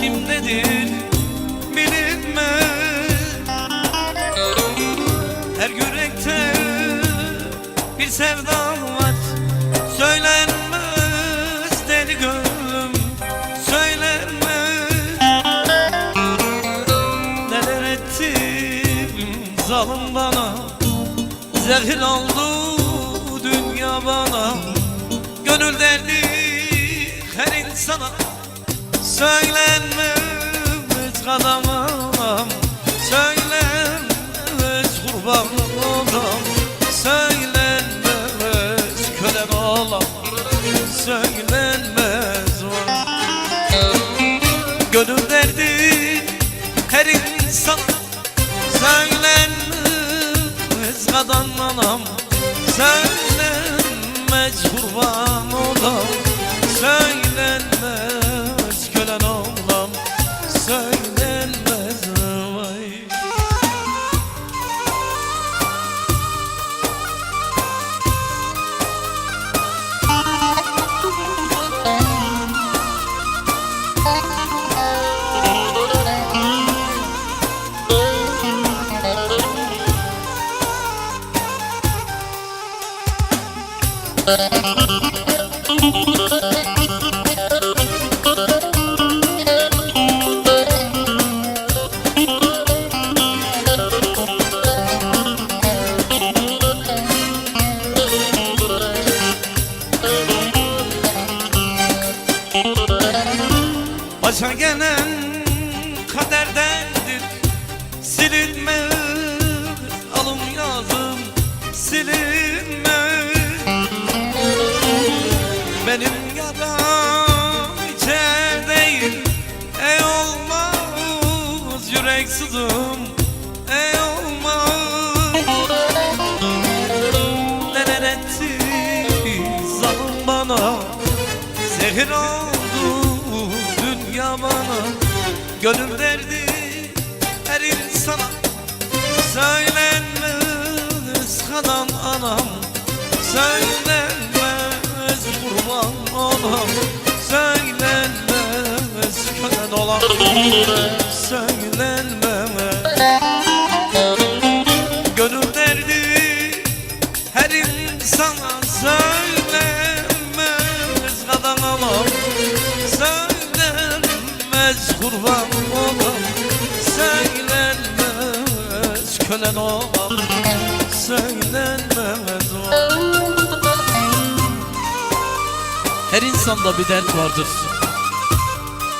kimdedir Bilinmez Her yürekte bir sevda var. Söylenmez deli gönlüm Söylenmez. Neler ettim zalim bana? Zehir oldu dünya bana. Gönül derdi her insana Söylenmez kadamam Söylenmez kurban olam. Söylenmez kölen olam Söylenmez vay Gönül derdi her insana Söylenmez kadın anam. Söylenmez kurban olam Başa gelen kaderdendir. Silinmez sızım Ey olmaz Neler etti zalim bana Zehir oldu dünya bana. Gönül derdi her insana Söylenmez kalan anam. Söylenmez kurban olam Söylenmez kölen olan Söylenmez Gönül derdi her insana söylenmez. Kadın olam Söylenmez kurban olam Söylenmez. Kölen olam Söylenmez. Her insanda bir dert vardır.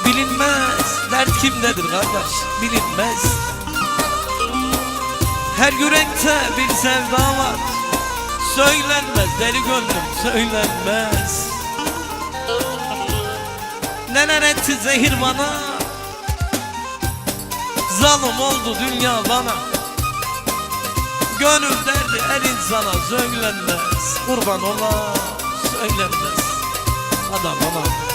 Bilinmez dert kimdedir kardeş? Bilinmez. Her yürekte bir sevda var. Söylenmez deli gönlüm söylenmez. Neler etti zehir bana? Zalim oldu dünya bana. Gönül derdi her insana söylenmez. Kurban ola söylenmez. Adam ola